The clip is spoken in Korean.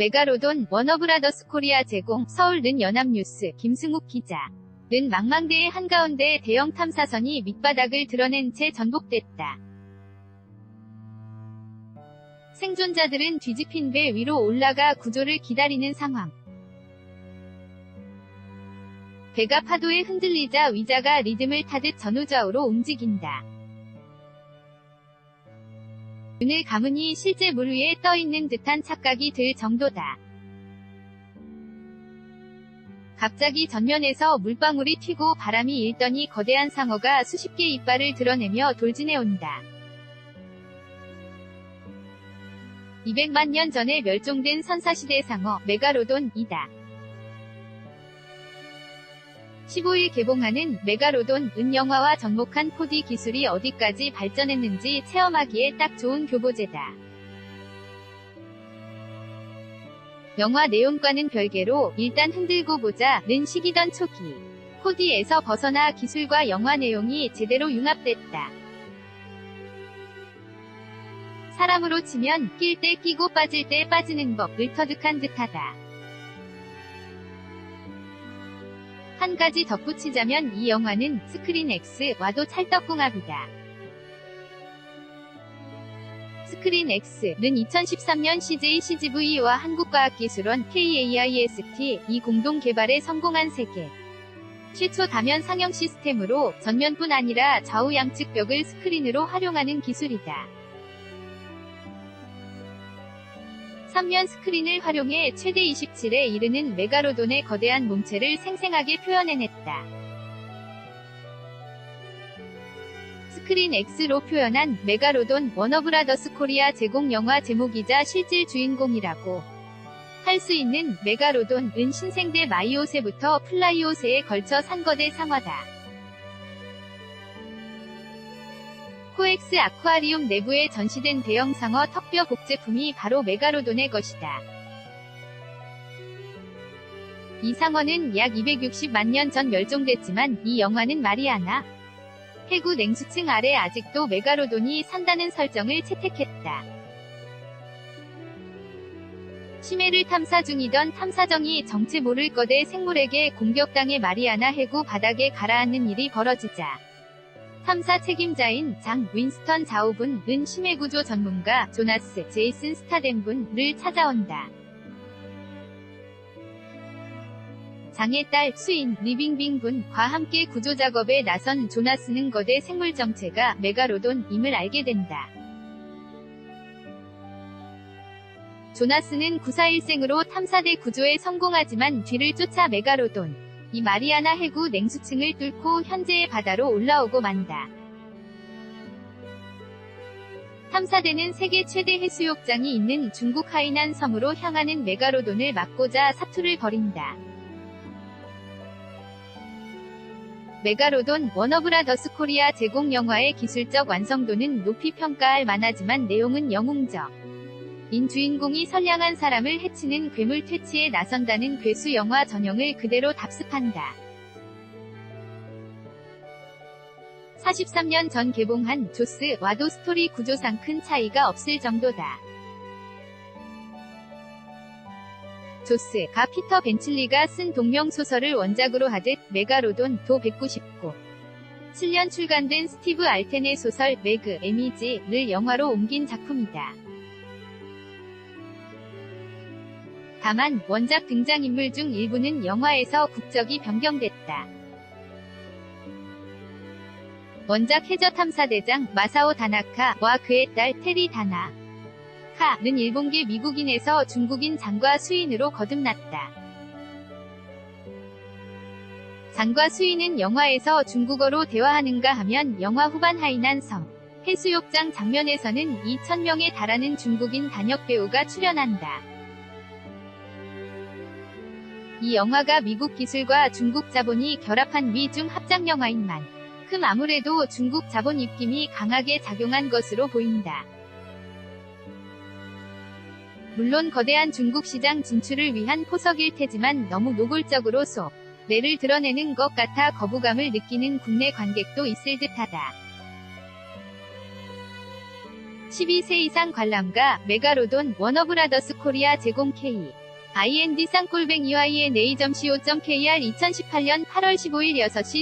메가로돈 워너브라더스 코리아 제공 서울 는 연합뉴스 김승욱 기자 는 망망대해 한가운데 대형 탐사선이 밑바닥을 드러낸 채 전복됐다. 생존자들은 뒤집힌 배 위로 올라가 구조를 기다리는 상황. 배가 파도에 흔들리자 위자가 리듬을 타듯 전후좌우로 움직인다. 눈을 감으니 실제 물 위에 떠 있는 듯한 착각이 들 정도다. 갑자기 전면에서 물방울이 튀고 바람이 일더니 거대한 상어가 수십 개 이빨을 드러내며 돌진해 온다. 200만 년 전에 멸종된 선사시대 상어 메가로돈이다. 15일 개봉하는 메가로돈 은 영화와 접목한 4D 기술이 어디까지 발전했는지 체험하기에 딱 좋은 교보제다. 영화 내용과는 별개로 일단 흔들고 보자는 시기던 초기. 4D에서 벗어나 기술과 영화 내용이 제대로 융합됐다. 사람으로 치면 낄 때 끼고 빠질 때 빠지는 법을 터득한 듯하다. 한 가지 덧붙이자면 이 영화는 스크린 X와도 찰떡궁합이다. 스크린 X는 2013년 CJ CGV와 한국과학기술원 KAIST 이 공동 개발에 성공한 세계 최초 다면 상영 시스템으로 전면뿐 아니라 좌우 양측 벽을 스크린으로 활용하는 기술이다. 3면 스크린을 활용해 최대 27에 이르는 메가로돈의 거대한 몸체를 생생하게 표현해냈다. 스크린 X로 표현한 메가로돈 워너브라더스 코리아 제공 영화 제목이자 실질 주인공이라고 할 수 있는 메가로돈은 신생대 마이오세부터 플라이오세에 걸쳐 산거대 상화다. 코엑스 아쿠아리움 내부에 전시된 대형 상어 턱뼈 복제품이 바로 메가로돈의 것이다. 이 상어는 약 260만 년 전 멸종됐지만 이 영화는 마리아나 해구 냉수층 아래 아직도 메가로돈이 산다는 설정을 채택했다. 심해를 탐사 중이던 탐사정이 정체 모를 거대 생물에게 공격당해 마리아나 해구 바닥에 가라앉는 일이 벌어지자 탐사 책임자인 장 윈스턴 자우분은 심해구조 전문가 조나스 제이슨 스타덴분을 찾아온다. 장의 딸 수인 리빙빙 분과 함께 구조 작업에 나선 조나스는 거대 생물 정체가 메가로돈임을 알게 된다. 조나스는 구사일생으로 탐사대 구조에 성공하지만 뒤를 쫓아 메가로돈, 이 마리아나 해구 냉수층을 뚫고 현재의 바다로 올라오고 만다. 탐사대는 세계 최대 해수욕장이 있는 중국 하이난 섬으로 향하는 메가로돈을 막고자 사투를 벌인다. 메가로돈 워너브라더스 코리아 제공 영화의 기술적 완성도는 높이 평가할 만하지만 내용은 영웅적. 인 주인공이 선량한 사람을 해치는 괴물 퇴치에 나선다는 괴수 영화 전형을 그대로 답습한다. 43년 전 개봉한 조스 와도 스토리 구조상 큰 차이가 없을 정도다. 조스가 피터 벤칠리가 쓴 동명 소설을 원작으로 하듯 메가로돈 도 199. 7년 출간된 스티브 알텐의 소설 매그 에미지를 영화로 옮긴 작품이다. 다만 원작 등장인물 중 일부는 영화에서 국적이 변경됐다. 원작 해저탐사대장 마사오 다나카와 그의 딸 테리 다나 카는 일본계 미국인에서 중국인 장과 수인으로 거듭났다. 장과 수인은 영화에서 중국어로 대화하는가 하면 영화 후반 하이난 섬 해수욕장 장면에서는 2,000명에 달하는 중국인 단역 배우가 출연한다. 이 영화가 미국 기술과 중국 자본이 결합한 미중 합작 영화인 만큼 아무래도 중국 자본 입김이 강하게 작용한 것으로 보인다. 물론 거대한 중국 시장 진출을 위한 포석일 테지만 너무 노골적으로 속 내를 드러내는 것 같아 거부감을 느끼는 국내 관객도 있을 듯하다. 12세 이상 관람가 메가로돈 워너브라더스 코리아 제공 K IND 쌍골뱅 UIN A.co.kr 2018년 8월 15일 6시